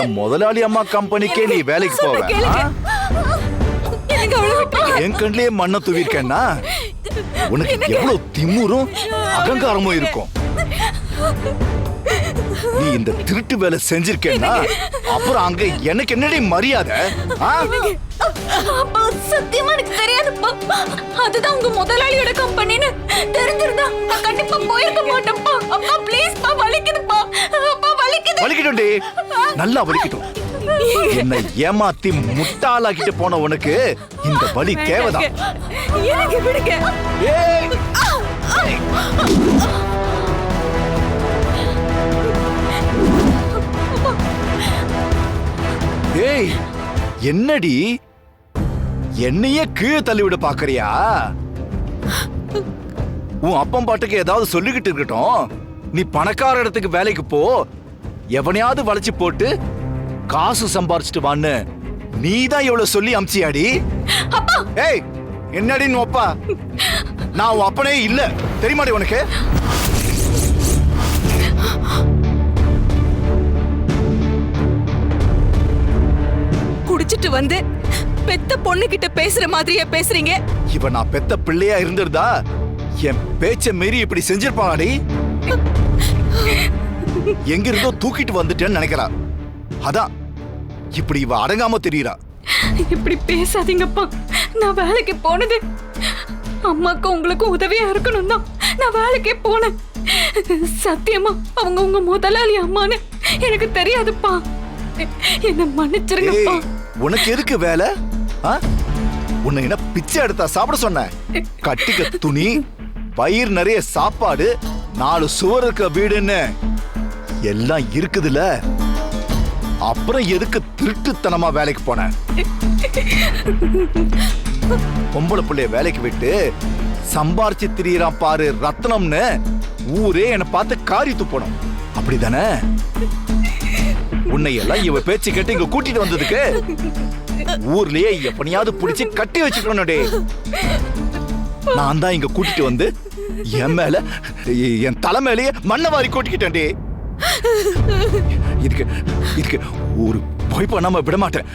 என் முதலாளி அம்மா கம்பெனிக்கே நீ வேலைக்கு போவ. என் கண்லயே மண்ணை தூவிருக்கேன்னா உனக்கு எவ்வளவு திமுறும் அகங்காரமும் இருக்கும். நீ இந்த திருட்டு வேலை செஞ்சிருக்கேன்னா அப்புறம் அங்க எனக்கு என்னடி மரியாதை? சத்தியமா எனக்கு தெரியாதுப்பா. அதுதான் உங்க முதலாளியோட கம்பெனின்னு தெரிஞ்சிருந்தா நான் கண்டிப்பா போயிருக்க மாட்டேன்ப்பா. அப்பா ப்ளீஸ்ப்பா வலிக்குதுப்பா. அப்பா வலிக்குது. வலிக்கட்டும்டி. நல்லா வலிக்கட்டும். என்னை ஏமாத்தி முட்டாளாக்கிட்டு போன உனக்கு இந்த வலி தேவைதான். எனக்கு விடுங்க. ஏய் என்னடி? என்னையே கீழே தள்ளி விட பாக்குறியா உன் அப்பன் பாட்டுக்கு ஏதாவது சொல்லிக்கிட்டு இருக்கட்டும். நீ பணக்கார இடத்துக்கு வேலைக்கு போ. எவனையாவது வளைச்சு போட்டு காசு சம்பாரிச்சிட்டு வான்னு நீ தான் இவ்வளவு சொல்லி அமிச்சியாடி? ஏய் என்னடி உன் அப்பா? நான் உன் அப்பனே இல்ல. தெரியுமாடி உனக்கு? குடிச்சிட்டு வந்து பெத்த பொண்ணு கிட்ட பேசுற மாதிரியே பேசுறீங்க? இவன் நான் பெத்த பிள்ளையா இருந்திருந்தா என் பேச்ச மீறி இப்படி செஞ்சிருப்பாடி எங்க இருந்தோ தூக்கிட்டு வந்துட்டேன்னு நினைக்கிறா. அதான் இப்படி இவ அடங்காம தெரியறா. இப்படி பேசாதீங்கப்பா. நான் வேலைக்கு போனது. அம்மாக்கும் உங்களுக்கும் உதவியா இருக்கணும் தான் நான் வேலைக்கே போனேன். சத்தியமா அவங்க உங்க முதலாளி அம்மான்னு எனக்கு தெரியாதுப்பா. என்ன மன்னிச்சிருங்கப்பா. உனக்கு எதுக்கு வேலை? ஆ? உன்னை என்ன பிச்சை எடுத்தா சாப்பிட சொன்னேன் கட்டிக்க துணி பயிர் நிறைய சாப்பாடு நாலு சுவர் இருக்க வீடுன்னு. எல்லாம் இருக்குதுல அப்புறம் எதுக்கு திருட்டுத்தனமா வேலைக்கு போன? பொம்பளை பிள்ளைய வேலைக்கு விட்டு சம்பாரிச்சு திரியறான் பாரு ரத்னம்னு. ஊரே என்னை பார்த்து காரி துப்பணும் அப்படிதானே? உன்னை எல்லாம் இவ பேச்சு கேட்டு இங்க கூட்டிட்டு வந்ததுக்கு? ஊர்லயே எப்பனையாவது புடிச்சு கட்டி வச்சுக்கணும் டே நான் தான் இங்க கூட்டிட்டு வந்து என் மேல என் தலை மேலேயே மண்ணை வாரி கூட்டிக்கிட்டேன் டே இதுக்கு இதுக்கு ஒரு பொய் பண்ணாம விட மாட்டேன்.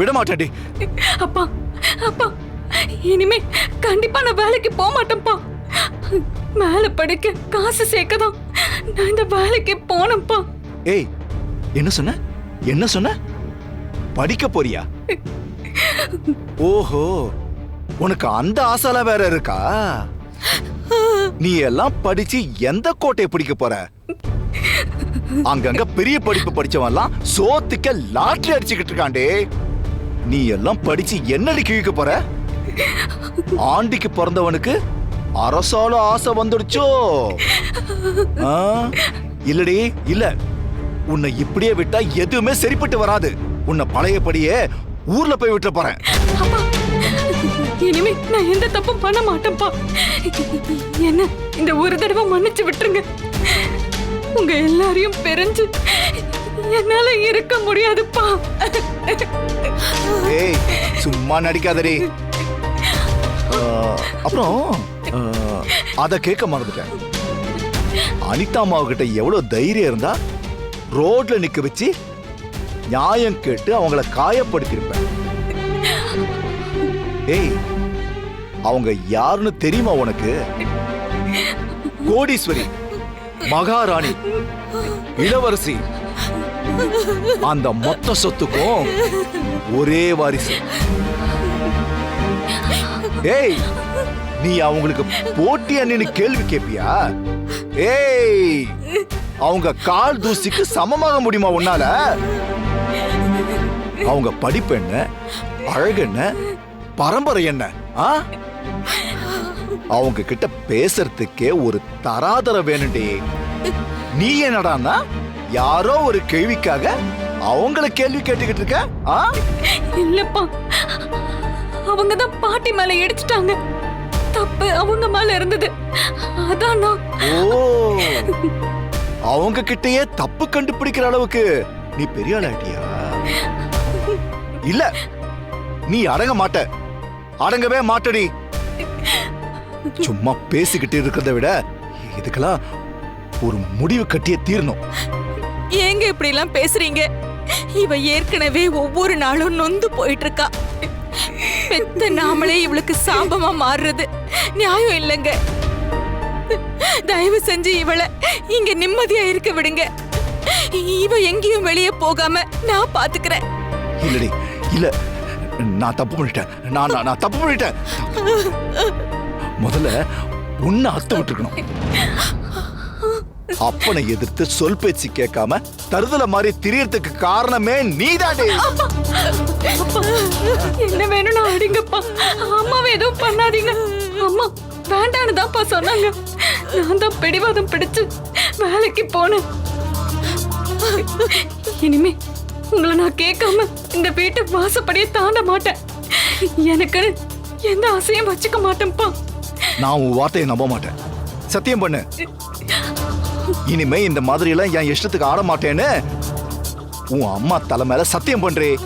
விட மாட்டேன் டே அப்பா அப்பா இனிமே கண்டிப்பா நான் வேலைக்கு போக மாட்டேன்ப்பா. மேல படிக்க காசு சேர்க்கதான். நான் இந்த வேலைக்கு போனேன்ப்பா. ஏய் என்ன சொன்ன? என்ன சொன்ன? படிக்க போறியா? ஓஹோ உனக்கு அந்த ஆசைலாம் வேற இருக்கா? நீ எல்லாம் படிச்சு எந்த கோட்டையை பிடிக்க போற? அங்கங்க பெரிய படிப்பு படிச்சவன்லாம் சோத்துக்க லாட்ரி அடிச்சுக்கிட்டு இருக்காண்டே நீ எல்லாம் படிச்சு என்னடி கிழிக்க போற? ஆண்டிக்கு பிறந்தவனுக்கு அரசால ஆசை வந்துடுச்சோ? ஆ? இல்லடி இல்ல. உன்னை இப்படியே விட்டா எதுவுமே சரிப்பட்டு வராது. உன்னை பழையபடியே ஊர்ல போய் விட்டுற போறேன். இனிமே நான் எந்த தப்பும் பண்ண மாட்டேன்ப்பா. என்ன இந்த ஒரு தடவை மன்னிச்சு விட்டுருங்க. உங்க எல்லாரையும் பிரிஞ்சு என்னால இருக்க முடியாதுப்பா. ஏய் சும்மா நடிக்காதடி. அப்புறம் அத கேட்க மறந்துட்டேன். அனிதா அம்மாவு கிட்ட எவ்வளவு தைரியம் இருந்தா ரோட்ல நிக்க வச்சு நியாயம் கேட்டு அவங்கள காயப்படுத்திருப்பேன் ஏய் அவங்க யாருன்னு தெரியுமா உனக்கு? கோடீஸ்வரி மகாராணி இளவரசி அந்த மொத்த சொத்துக்கும் ஒரே வாரிசு. ஏய் நீ அவங்களுக்கு போட்டியா நின்னு கேள்வி கேப்பியா? ஏய் அவங்க கால் தூசிக்கு சமமாக முடியுமா உன்னால? அவங்க படிப்பு என்ன? அழகு என்ன? பரம்பரை என்ன? ஆ? அவங்க கிட்ட பேசுறதுக்கே ஒரு தராதர வேணும்டி. நீ என்னடான்னா யாரோ ஒரு கேள்விக்காக அவங்கள கேள்வி கேட்டுக்கிட்டு இருக்க? ஆ? இல்லப்பா. அவங்க தான் பாட்டி மேல இடிச்சிட்டாங்க. தப்பு அவங்க மேல இருந்தது. அதான் ஓ. அவங்க கிட்டயே தப்பு கண்டுபிடிக்கிற அளவுக்கு நீ பெரிய ஆளாட்டியா இல்ல நீ அடங்க மாட்ட. அடங்கவே மாட்டடி. சும்மா பேசிக்கிட்டு இருக்கிறத விட இதுக்கெல்லாம் ஒரு முடிவு கட்டியே தீரணும். ஏங்க இப்படி எல்லாம் பேசுறீங்க? இவ ஏற்கனவே ஒவ்வொரு நாளும் நொந்து போயிட்டு இருக்கா பெத்த நாமளே இவளுக்கு சாபமா மாறுறது நியாயம் இல்லைங்க. தயவு செஞ்சு இவளை இங்க நிம்மதியா இருக்க விடுங்க. இவ எங்கேயும் வெளியே போகாம நான் பாத்துக்கிறேன். இல்லடி இல்ல நான் தப்பு பண்ணிட்டேன். நான் நான்- தப்பு பண்ணிட்டேன். முதல்ல உன்னை அத்து விட்டுருக்கணும். அப்பனை எதிர்த்து சொல் பேச்சு கேட்காம தருதல மாதிரி திரியறதுக்கு காரணமே நீதாண்டி என்ன வேணும்னு அடிங்கப்பா. அம்மாவை எதுவும் பண்ணாதீங்க. அம்மா வேண்டான்னு தான்ப்பா சொன்னாங்க. நான் தான் பிடிவாதம் பிடிச்சு வேலைக்கு போனேன். இனிமே உங்களை நான் கேட்காம இந்த வீட்டு வாசப்படியே தாண்ட மாட்டேன். எனக்கு எந்த ஆசையும் வச்சுக்க மாட்டேன்ப்பா. நான் உன் வார்த்தையை நம்ப மாட்டேன். சத்தியம் பண்ணு. இனிமே இந்த மாதிரி எல்லாம் என் இஷ்டத்துக்கு ஆட மாட்டேன்னு உன் அம்மா தலை மேல சத்தியம் பண்றேன்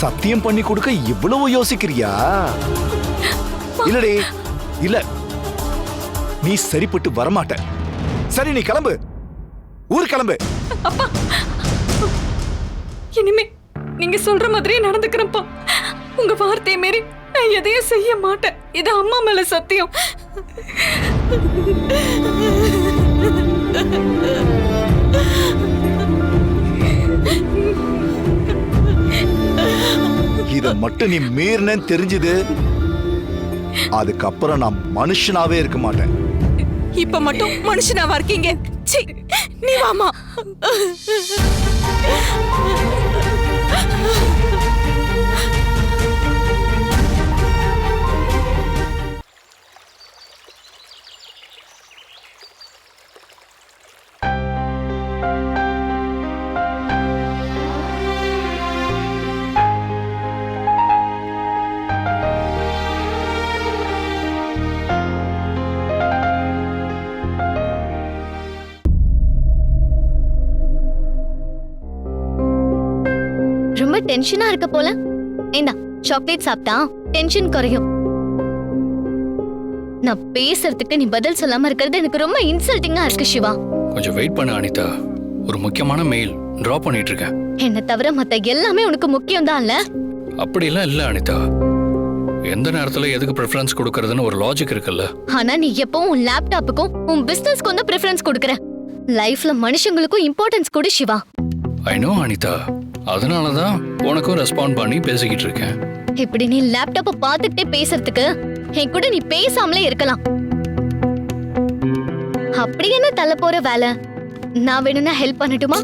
சத்தியம் பண்ணி கொடுக்க இவ்வளவு யோசிக்கிறியா? இல்லடி இல்ல. நீ சரிப்பட்டு வரமாட்ட. சரி நீ கிளம்பு. ஊர் கிளம்பு. இனிமே நீங்க சொல்ற மாதிரியே நடந்துக்கிறப்போ உங்க வார்த்தையை மீறி நான் எதையும் செய்ய மாட்டேன். இது அம்மா மேல சத்தியம். இத மட்டும் நீ மீறினேன்னு தெரிஞ்சது? அதுக்கப்புறம் நான் மனுஷனாவே இருக்க மாட்டேன். இப்ப மட்டும் மனுஷனாவா இருக்கீங்க? நீ மாமா டென்ஷனா இருக்க போல. இந்தா சாக்லேட் சாப்பிட்டா? டென்ஷன் குறையும். நான் பேசுறதுக்கு நீ பதில் சொல்லாம இருக்கிறது எனக்கு ரொம்ப இன்சல்ட்டிங்கா இருக்கு சிவா. கொஞ்சம் வெயிட் பண்ணு அனிதா. ஒரு முக்கியமான மெயில் டிரா பண்ணிட்டு இருக்கேன் என்ன தவிர மத்த எல்லாமே உனக்கு முக்கியம் தான் இல்ல? அப்படிலாம் இல்ல அனிதா. எந்த நேரத்துல எதுக்கு ப்ரிஃபரன்ஸ் கொடுக்கறதுன்னு ஒரு லாஜிக் இருக்குல்ல. ஆனா நீ எப்பவும் உன் லேப்டாப்புக்கும் உன் பிசினஸ்க்கு வந்து ப்ரிஃபரன்ஸ் கொடுக்கற. லைஃப்ல மனுஷங்களுக்கும் இம்பார்ட்டன்ஸ் கொடு சிவா. I know Anitha. அதனால தான் உனக்கும் ரெஸ்பாண்ட் பண்ணி பேசிக்கிட்டு இருக்கேன். இப்படி நீ லேப்டாப்ப பார்த்துக்கிட்டே பேசுறதுக்கு என் கூட நீ பேசாமலே இருக்கலாம். அப்படி என்ன தள்ள போற வேலை? நான் வேணும்னா ஹெல்ப் பண்ணட்டுமா?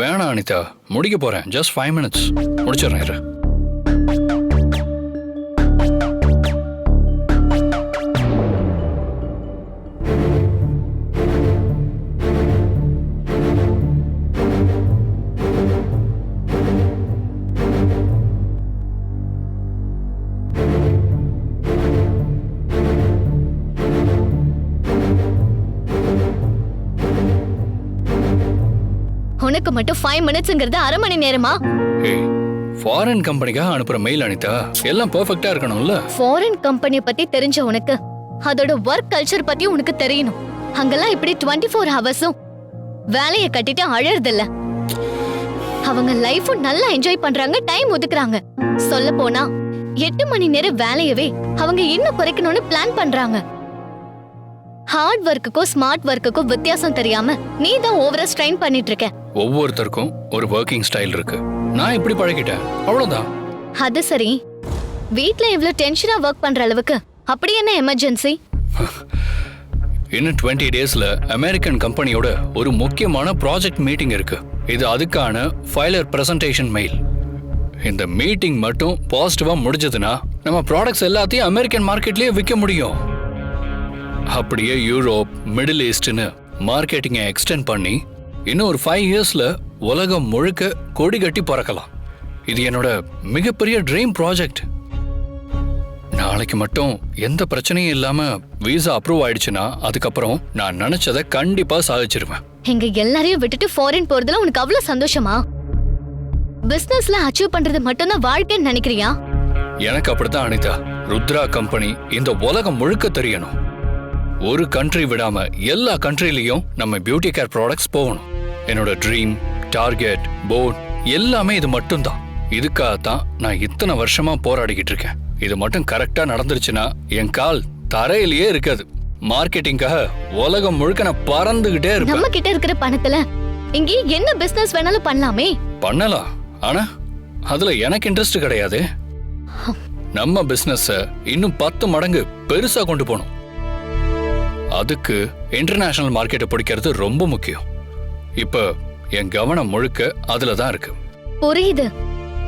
வேணாம் அனிதா முடிக்க போறேன். ஜஸ்ட் ஃபைவ் மினிட்ஸ் முடிச்சிடுறேன் உனக்கு மட்டும் ஃபைவ் மினிட்ஸ்ங்கிறது அரை மணி நேரமா? ஃபாரின் கம்பெனிக்காக அனுப்புற மெயில் அனிதா எல்லாம் பெர்ஃபெக்ட்டா இருக்கணும்ல? ஃபாரின் கம்பெனி பத்தி தெரிஞ்ச உனக்கு அதோட ஒர்க் கல்ச்சர் பத்தி உனக்கு தெரியணும். அங்கெல்லாம் இப்படி டுவெண்ட்டி ஃபோர் ஹவர்ஸும் வேலையை கட்டிட்டு அழறதில்ல. அவங்க லைஃபும் நல்லா என்ஜாய் பண்றாங்க டைம் ஒதுக்குறாங்க. சொல்ல போனா எட்டு மணி நேரம் வேலையவே அவங்க இன்னும் குறைக்கணும்னு பிளான் பண்றாங்க. ஹார்ட் ஒர்க்குக்கும் ஸ்மார்ட் ஒர்க்குக்கும் வித்தியாசம் தெரியாம நீ தான் ஓவரா ஸ்ட்ரெயின் பண்ணிட்டு இருக்க ஒவ்வொருத்தருக்கும் ஒரு ஒர்க்கிங் ஸ்டைல் இருக்கு. நான் இப்படி பழகிட்டேன். அவ்வளவுதான். அது சரி. வீட்ல இவ்ளோ டென்ஷனா ஒர்க் பண்ற அளவுக்கு அப்படி என்ன எமர்ஜென்சி இன்னும் டுவெண்ட்டி டேஸ்ல அமெரிக்கன் கம்பெனியோட ஒரு முக்கியமான ப்ராஜெக்ட் மீட்டிங் இருக்கு. இது அதுக்கான ஃபைலர் பிரசன்டேஷன் மெயில் இந்த மீட்டிங் மட்டும் பாசிட்டிவா முடிஞ்சதுன்னா நம்ம ப்ராடக்ட்ஸ் எல்லாத்தையும் அமெரிக்கன் மார்க்கெட்லயே விற்க முடியும். அப்படியே யூரோப் மிடில் ஈஸ்ட்னு மார்க்கெட்டிங்கை எக்ஸ்டெண்ட் பண்ணி இன்னும் ஒரு ஃபைவ் இயர்ஸ்ல உலகம் முழுக்க கொடி கட்டி பறக்கலாம். இது என்னோட மிகப்பெரிய ட்ரீம் ப்ராஜெக்ட் நாளைக்கு மட்டும் எந்த பிரச்சனையும் இல்லாம விசா அப்ரூவ் ஆயிடுச்சுன்னா அதுக்கப்புறம் நான் நினைச்சதை கண்டிப்பா சாதிச்சிருவேன். எங்க எல்லாரையும் விட்டுட்டு ஃபாரின் போறதுல உனக்கு அவ்வளவு சந்தோஷமா? பிசினஸ்ல அச்சீவ் பண்றது மட்டும்தான் வாழ்க்கைன்னு நினைக்கிறியா? எனக்கு அப்படித்தான் அனிதா. ருத்ரா கம்பெனி இந்த உலகம் முழுக்க தெரியணும். ஒரு கண்ட்ரி விடாம எல்லா கண்ட்ரிலையும் நம்ம பியூட்டி கேர் ப்ராடக்ட்ஸ் போகணும். என்னோட ட்ரீம் டார்கெட் போர்ட் எல்லாமே இது மட்டும்தான். இதுக்காகத்தான் நான் இத்தனை வருஷமா போராடிக்கிட்டு இருக்கேன். இது மட்டும் கரெக்டா நடந்துருச்சுன்னா என் கால் தரையிலேயே இருக்காது. மார்க்கெட்டிங்காக உலகம் முழுக்க நான் பறந்துகிட்டே இருப்பேன். நம்ம கிட்ட இருக்கிற பணத்துல இங்கே என்ன பிசினஸ் வேணாலும் பண்ணலாமே? பண்ணலாம். ஆனா அதுல எனக்கு இன்ட்ரெஸ்ட் கிடையாது. நம்ம பிசினஸ இன்னும் பத்து மடங்கு பெருசா கொண்டு போகணும். அதுக்கு இன்டர்நேஷனல் மார்க்கெட்டை பிடிக்கிறது ரொம்ப முக்கியம். இப்ப என் கவனம் முழுக்க அதுல தான் இருக்கு. புரியுது.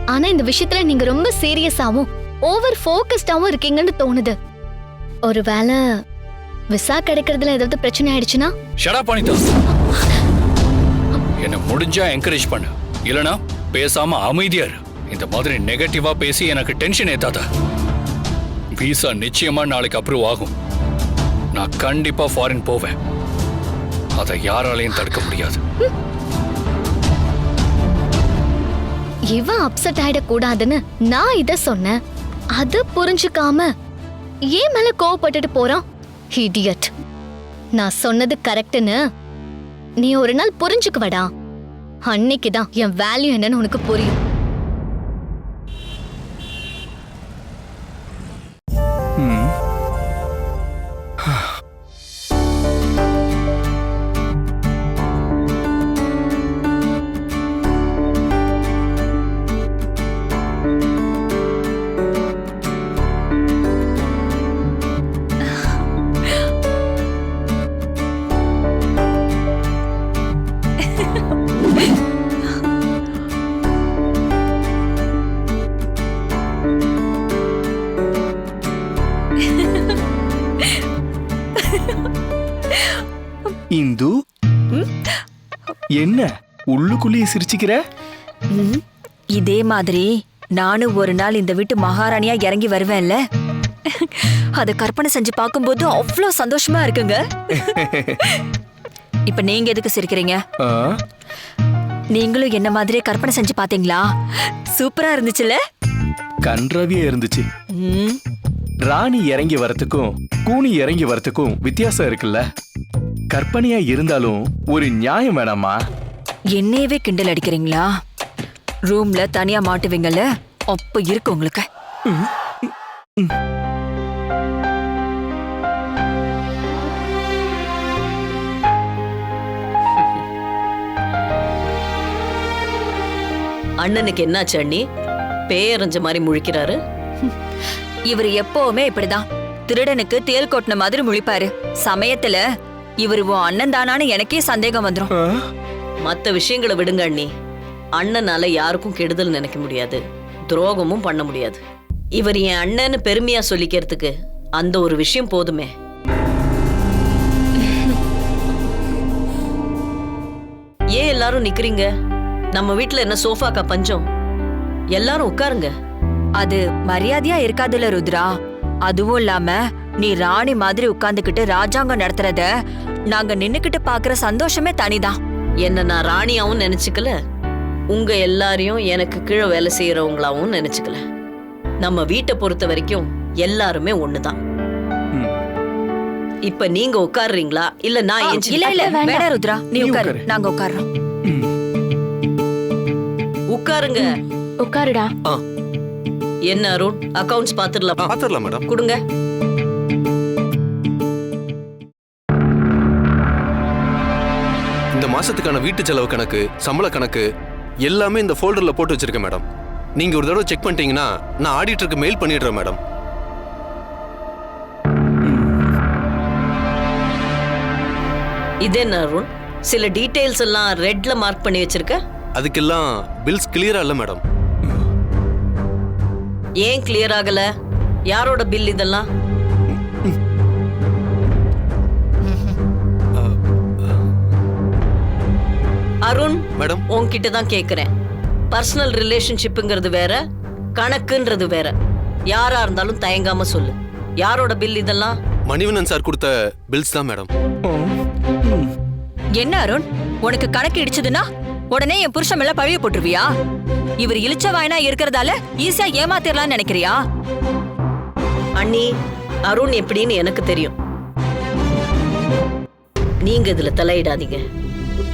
ஆனா இந்த விஷயத்துல நீங்க ரொம்ப சீரியஸாவும் ஓவர் ஃபோக்கஸ்டாவும் இருக்கீங்கன்னு தோணுது. ஒருவேளை விசா கிடைக்கிறதுல ஏதாவது பிரச்சனை ஆயிடுச்சுன்னா? ஷடா பண்ணிட்டா என்ன முடிஞ்சா என்கரேஜ் பண்ணு. இல்லனா பேசாம அமைதியா இரு. இந்த மாதிரி நெகட்டிவா பேசி எனக்கு டென்ஷன் ஏத்தாத. விசா நிச்சயமா நாளைக்கு அப்ரூவ் ஆகும். நான் கண்டிப்பா ஃபாரின் போவேன். அதை யாராலையும் தடுக்க முடியாது. இவன் அப்செட் ஆயிடக்கூடாதுன்னு நான் இத சொன்னேன். அது புரிஞ்சுக்காம ஏன் மேல கோவப்பட்டுட்டு போறான்? ஹிடியட் நான் சொன்னது கரெக்ட்னு நீ ஒரு நாள் புரிஞ்சுக்குவடா. அன்னைக்குதான் என் வேல்யூ என்னன்னு உனக்கு புரியும். இந்து? என்ன உள்ளுக்குள்ளேயே சிரிச்சுக்கிற? இதே மாதிரி நானும் ஒரு நாள் இந்த வீட்டு மகாராணியா இறங்கி வருவேன்ல. அத கற்பனை செஞ்சு பார்க்கும்போது அவ்வளோ சந்தோஷமா இருக்குங்க. இப்ப நீங்க எதுக்கு சிரிக்கிறீங்க? நீங்களும் என்ன மாதிரியே கற்பனை செஞ்சு பாத்தீங்களா சூப்பரா இருந்துச்சுல்ல கன்றாவியா இருந்துச்சு. ம், ராணி இறங்கி வரத்துக்கும் கூனி இறங்கி வரத்துக்கும் வித்தியாசம் இருக்குல்ல. கற்பனையா இருந்தாலும் ஒரு நியாயம் வேணாமா? என்னையவே கிண்டல் அடிக்கிறீங்களா? ரூம்ல தனியா மாட்டுவீங்கல்ல? அப்ப இருக்கு உங்களுக்கு. அண்ணனுக்கு என்னாச்சு அண்ணி? பேயறிஞ்ச மாதிரி முழிக்கிறாரு. இவர் எப்பவுமே இப்படிதான். திருடனுக்கு தேல் கொட்டின மாதிரி முழிப்பாரு. சமயத்துல இவர் உன் அண்ணன் தானான்னு எனக்கே சந்தேகம் வந்துரும். ஆ, மத்த விஷயங்களை விடுங்க அண்ணி. அண்ணனால யாருக்கும் கெடுதல் நினைக்க முடியாது. துரோகமும் பண்ண முடியாது. இவர் என் அண்ணன்னு பெருமையா சொல்லிக்கிறதுக்கு அந்த ஒரு விஷயம் போதுமே. ஏன் எல்லாரும் நிக்கிறீங்க? நம்ம வீட்ல என்ன சோஃபாக்கா பஞ்சம்? எல்லாரும் உட்காருங்க. அது மரியாதையா இருக்காதுல்ல ருத்ரா. அதுவும் இல்லாம நீ ராணி மாதிரி உட்கார்ந்துகிட்டு ராஜாங்கம் நடத்துறத நாங்க நின்னுக்கிட்டு பாக்குற சந்தோஷமே தனிதான். என்ன நான் ராணியாவும் நினைச்சுக்கல? உங்க எல்லாரையும் எனக்கு கீழே வேலை செய்யறவங்களாவும் நினைச்சுக்கல. நம்ம வீட்டை பொறுத்த வரைக்கும் எல்லாருமே ஒண்ணுதான். இப்ப நீங்க உட்காருறீங்களா? இல்ல நான் இல்ல இல்ல. வேணா ருத்ரா. நீ உட்காரு. நாங்க உட்கார்றோம். உட்காருங்க. உட்காருடா. என்ன அருண்? அக்கவுண்ட்ஸ் பாத்துடலாம் பாத்துடலாம் மேடம். கொடுங்க. இந்த மாசத்துக்கான வீட்டு செலவு கணக்கு சம்பள கணக்கு எல்லாமே இந்த ஃபோல்டர்ல போட்டு வச்சிருக்கேன் மேடம். நீங்க ஒரு தடவை செக் பண்ணிட்டீங்கன்னா நான் ஆடிட்டருக்கு மெயில் பண்ணிடுறேன் மேடம். இது என்ன அருண்? சில டீடைல்ஸ் எல்லாம் ரெட்ல மார்க் பண்ணி வச்சிருக்க? அதுக்கெல்லாம் பில்ஸ் கிளியரா இல்ல மேடம். ஏன் கிளியர் ஆகல? யாரோட பில் இதெல்லாம்? அருண் மேடம். உன்கிட்ட தான் கேக்குறேன். பர்சனல் ரிலேஷன்ஷிப்புங்கிறது வேற கணக்குன்றது வேற. யாரா இருந்தாலும் தயங்காம சொல்லு. யாரோட பில் இதெல்லாம்? மணிவண்ணன் சார் கொடுத்த பில்ஸ் தான் மேடம். என்ன அருண்? உனக்கு கணக்கு இடிச்சதுன்னா உடனே என் புருஷன் மேல பழிய போட்டுருவியா? இவர் இழிச்ச வாயனா இருக்கிறதால ஈஸியா ஏமாத்திரலாம்னு நினைக்கிறியா? அண்ணி அருண் எப்படின்னு எனக்கு தெரியும். நீங்க இதுல தலையிடாதீங்க.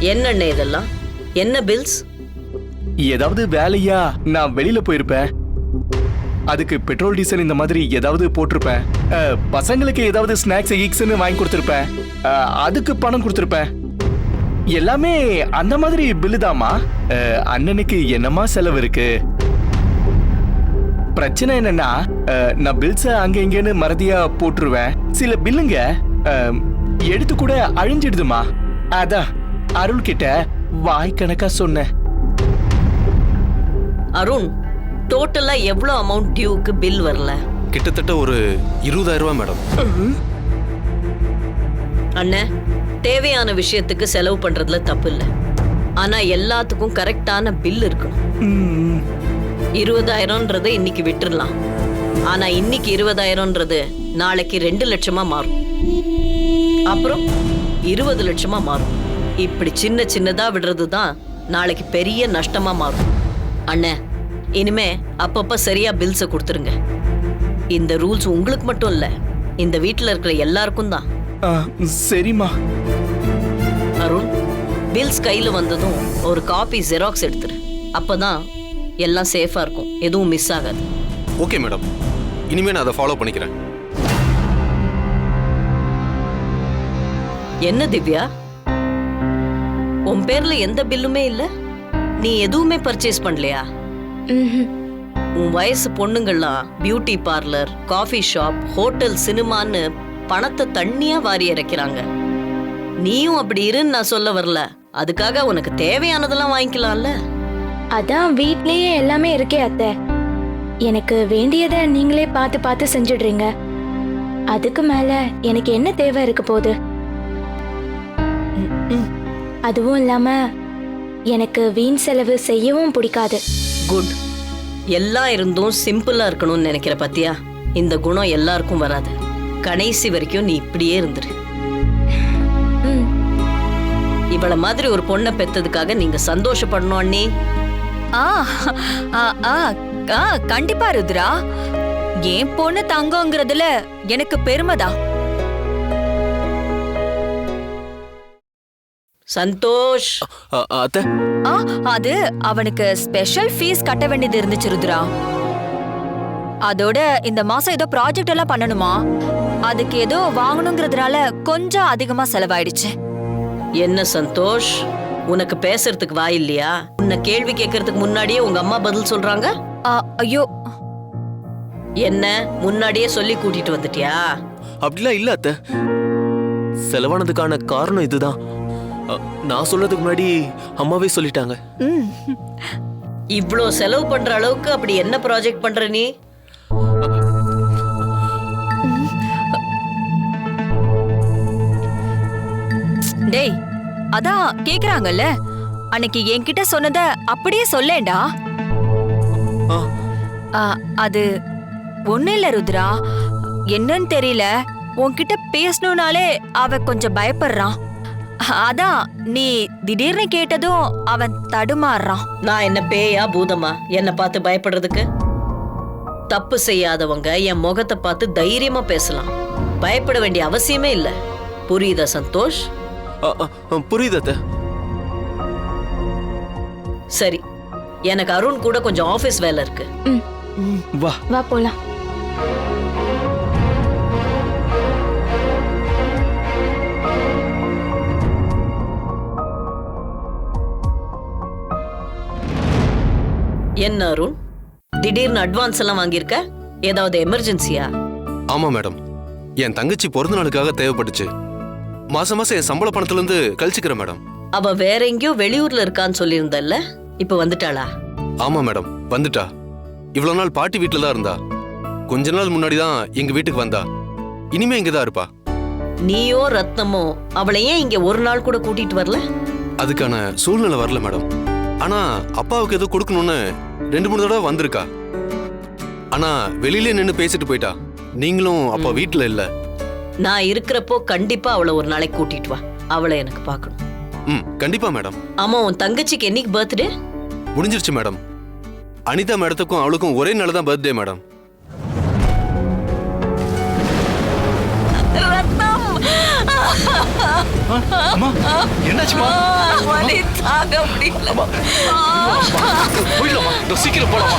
என்னண்ணே இதெல்லாம்? என்ன பில்ஸ் ஏதாவது வேலையா? நான் வெளியில போயிருப்பேன். அதுக்கு பெட்ரோல் டீசல் இந்த மாதிரி ஏதாவது போட்டிருப்பேன். பசங்களுக்கு ஏதாவது ஸ்நாக்ஸ் கீக்ஸ்னு வாங்கி கொடுத்துருப்பேன். அதுக்கு பணம் கொடுத்துருப்பேன். எல்லாமே அந்த மாதிரி பில்லு தாமா அண்ணனுக்கு என்னமா செலவு இருக்கு? பிரச்சனை என்னன்னா நான் பில்ஸ அங்க இங்கன்னு மறதியா போட்டுருவேன். சில பில்லுங்க எடுத்து கூட அழிஞ்சிடுதுமா அதான் அருள் கிட்ட வாய் கணக்கா சொன்னேன். அருண் டோட்டலா எவ்வளவு அமௌண்ட் டியூக்கு பில் வரல? கிட்டத்தட்ட ஒரு இருபதாயிரம் ரூபாய் மேடம். அண்ணே தேவையான விஷயத்துக்கு செலவு பண்றதுல தப்பு இல்ல. ஆனா எல்லாத்துக்கும் கரெக்டான பில் இருக்கணும் இருபதாயிரம்ன்றதை இருபதாயிரம்ன்றது இன்னைக்கு விட்டுறலாம். ஆனா இன்னைக்கு இருபதாயிரம்ன்றது நாளைக்கு ரெண்டு லட்சமா மாறும். அப்புறம் இருபது லட்சமா மாறும். இப்படி சின்ன சின்னதா விடுறது தான் நாளைக்கு பெரிய நஷ்டமா மாறும். அண்ணே இனிமே அப்பப்ப சரியா பில்ஸை கொடுத்துருங்க. இந்த ரூல்ஸ் உங்களுக்கு மட்டும் இல்ல இந்த வீட்டில் இருக்கிற எல்லாருக்கும் தான். சரிம்மா. பில்ஸ் கையில வந்ததும் ஒரு காப்பி ஜெராக்ஸ் எடுத்துரு. அப்பதான் எல்லாம் சேஃபா இருக்கும். எதுவும் மிஸ் ஆகாது. ஓகே மேடம் இனிமே நான் அதை ஃபாலோ பண்ணிக்கிறேன். என்ன திவ்யா? உன் பேர்ல எந்த பில்லுமே இல்ல. நீ எதுவுமே பர்ச்சேஸ் பண்ணலையா? உன் வயசு பொண்ணுங்கள்லாம் beauty parlour coffee shop hotel சினிமான்னு பணத்தை தண்ணியா வாரி இறைக்கிறாங்க. நீயும் அப்படி இருன்னு நான் சொல்ல வரல. அதுக்காக உனக்கு தேவையானதெல்லாம் வாங்கிக்கலாம்ல? அதான் வீட்லயே எல்லாமே இருக்கே அத்தை. எனக்கு வேண்டியதை நீங்களே பார்த்து பார்த்து செஞ்சிடுறீங்க. அதுக்கு மேல எனக்கு என்ன தேவை இருக்க போகுது? அதுவும் இல்லாம எனக்கு வீண் செலவு செய்யவும் பிடிக்காது. குட் எல்லாம் இருந்தும் சிம்பிளா இருக்கணும்னு நினைக்கிற பத்தியா? இந்த குணம் எல்லாருக்கும் வராது. கடைசி வரைக்கும் நீ இப்படியே இருந்துரு. இவள மாதிரி ஒரு பொண்ணை பெத்ததுக்காக நீங்க சந்தோஷப்படணும் அண்ணி. ஆ ஆ, ஆ, ஆ, கண்டிப்பா ருத்ரா. என் பொண்ணு தங்கங்கிறதுல எனக்கு பெருமைதான் சந்தோஷ். அ- அத்தை. ஆ அது அவனுக்கு ஸ்பெஷல் ஃபீஸ் கட்ட வேண்டியது இருந்துச்சு ருத்ரா. அதோட இந்த மாசம் ஏதோ ப்ராஜெக்ட் எல்லாம் பண்ணணுமா? அதுக்கு ஏதோ வாங்கணுங்கிறதுனால கொஞ்சம் அதிகமா செலவாயிடுச்சு. என்ன சந்தோஷ்? உனக்கு பேசுறதுக்கு வாய் இல்லையா? உன்னை கேள்வி கேட்கறதுக்கு முன்னாடியே உங்க அம்மா பதில் சொல்றாங்க? ஆ, ஐயோ. என்ன? முன்னாடியே சொல்லி கூட்டிட்டு வந்துட்டியா? அப்படிலாம் இல்ல அத்தை. செலவானதுக்கான காரணம் இதுதான். நான் சொல்றதுக்கு முன்னாடி அம்மாவே சொல்லிட்டாங்க. ம். இவ்ளோ செலவு பண்ற அளவுக்கு அப்படி என்ன ப்ராஜெக்ட் பண்ற நீ? டேய் அதான் கேக்குறாங்கல்ல. அன்னைக்கு என்கிட்ட சொன்னத அப்படியே சொல்லேன்டா. ஆ. ஆ, அது ஒண்ணு இல்ல ருத்ரா. என்னன்னு தெரியல. உன்கிட்ட பேசணும்னாலே அவ கொஞ்சம் பயப்படுறான். அதான் நீ திடீர்னு கேட்டதும் அவன் தடுமாறுறான். நான் என்ன பேயா பூதமா? என்ன பார்த்து பயப்படுறதுக்கு? தப்பு செய்யாதவங்க என் முகத்தை பார்த்து தைரியமா பேசலாம். பயப்பட வேண்டிய அவசியமே இல்ல. புரியுதா சந்தோஷ்? புரியுது அத்தை. சரி எனக்கு அருண் கூட கொஞ்சம் ஆபீஸ் வேலை இருக்கு. வா. வா போலாம். என்ன அருண்? திடீர்னு அட்வான்ஸ் எல்லாம் வாங்கியிருக்க? ஏதாவது எமர்ஜென்சியா ஆமா மேடம் என் தங்கச்சி பிறந்த நாளுக்காக தேவைப்பட்டுச்சு. மாசம் மாசம் என் சம்பள பணத்துல இருந்து கழிச்சுக்கிறேன் மேடம். அவ வேற எங்கேயோ வெளியூர்ல இருக்கான்னு சொல்லியிருந்தல்ல? இப்ப வந்துட்டாளா? ஆமா மேடம். வந்துட்டா. இவ்வளவு நாள் பாட்டி வீட்டுல தான் இருந்தா. கொஞ்ச நாள் முன்னாடி தான் எங்க வீட்டுக்கு வந்தா. இனிமே இங்க தான் இருப்பா. நீயோ ரத்னமோ அவளை ஏன் இங்க ஒரு நாள் கூட கூட்டிட்டு வரல? அதுக்கான சூழ்நிலை வரல மேடம். ஆனா அப்பாவுக்கு ஏதோ கொடுக்கணும்னு ரெண்டு மூணு தடவை வந்திருக்கா. ஆனா வெளியிலே நின்னு பேசிட்டு போயிட்டா. நீங்களும் அப்பா வீட்டுல இல்ல. நான் இருக்கிறப்போ கண்டிப்பா அவளை ஒரு நாளைக்கு கூட்டிட்டு வா. அவளை எனக்கு பார்க்கணும். ம் கண்டிப்பா மேடம். ஆமா உன் தங்கச்சிக்கு என்னைக்கு பர்த்டே முடிஞ்சிருச்சு மேடம். அனிதா மேடத்துக்கும் அவளுக்கும் ஒரே நாள் தான் பர்த்டே மேடம். ரத்தம். அம்மா என்னாச்சுமா வலி தாங்க முடியல. போயிடலாமா சீக்கிரம் போலாமா